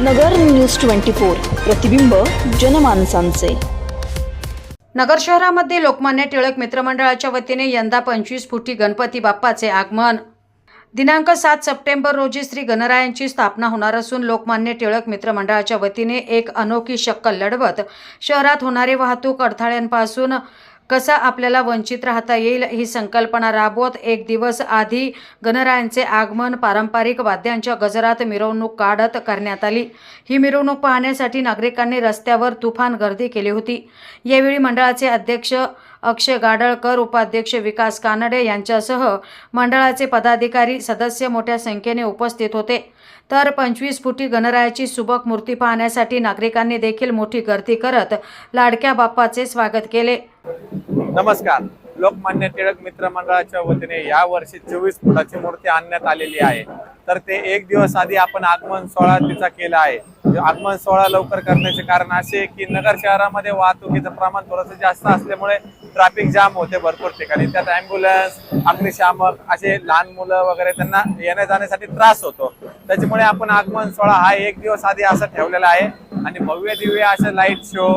नगर news twenty four प्रतिबिंब जनमानसांचे. नगर शहरामध्ये लोकमान्य टिळक मित्रमंडळाच्या वतीने यंदा पंचवीस फुटी गणपती बाप्पाचे आगमन. दिनांक सात सप्टेंबर रोजी श्री गणरायांची स्थापना होणार असून लोकमान्य टिळक मित्रमंडळाच्या वतीने एक अनोखी शक्कल लढवत शहरात होणारे वाहतूक अडथळ्यांपासून कसा आपल्याला वंचित राहता येईल ही संकल्पना राबवत एक दिवस आधी गणरायांचे आगमन पारंपरिक वाद्यांच्या गजरात मिरवणूक काढत करण्यात आली. ही मिरवणूक पाहण्यासाठी नागरिकांनी रस्त्यावर तुफान गर्दी केली होती. यावेळी मंडळाचे अध्यक्ष अक्षय गाडळकर उपाध्यक्ष विकास कानडे यांच्यासह मंडळाचे पदाधिकारी सदस्य मोठ्या संख्येने उपस्थित होते. तर पंचवीस फुटी गणरायाची सुबक मूर्ती पाहण्यासाठी नागरिकांनी देखील मोठी गर्दी करत लाडक्या बाप्पाचे स्वागत केले. नमस्कार. लोकमान्य टिळक मित्र मंडळाच्या वतीने या वर्षी चोवीस फुटाची मूर्ती आणण्यात आलेली आहे. तर ते एक दिवस आधी आपण आगमन सोहळा तिचा केला आहे. आगमन सोहळा लवकर करण्याचे कारण असे की नगर शहरामध्ये वाहतुकीचं प्रमाण थोडंसं जास्त असल्यामुळे ट्रॅफिक जाम होते भरपूर ठिकाणी. त्यात अँब्युलन्स अग्निशामक असे लहान मुलं वगैरे त्यांना येण्या जाण्यासाठी त्रास होतो. त्याच्यामुळे आपण आगमन सोहळा हा एक दिवस आधी असा ठेवलेला आहे. आणि भव्य दिव्य असे लाइट शो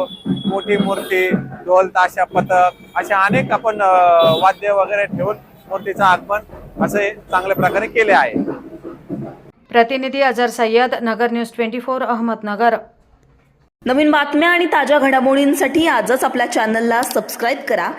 मोठी मूर्ती ढोल ताशा पथक अशा अनेक आपण वाद्य वगैरे ठेवून मूर्तीचं आगमन असे चांगल्या प्रकारे केले आहे. प्रतिनिधी Azhar Sayyad Nagar news twenty four Ahmednagar. नवीन बातम्या आणि ताज्या घडामोडींसाठी आजच आपल्या चॅनलला सबस्क्राईब करा.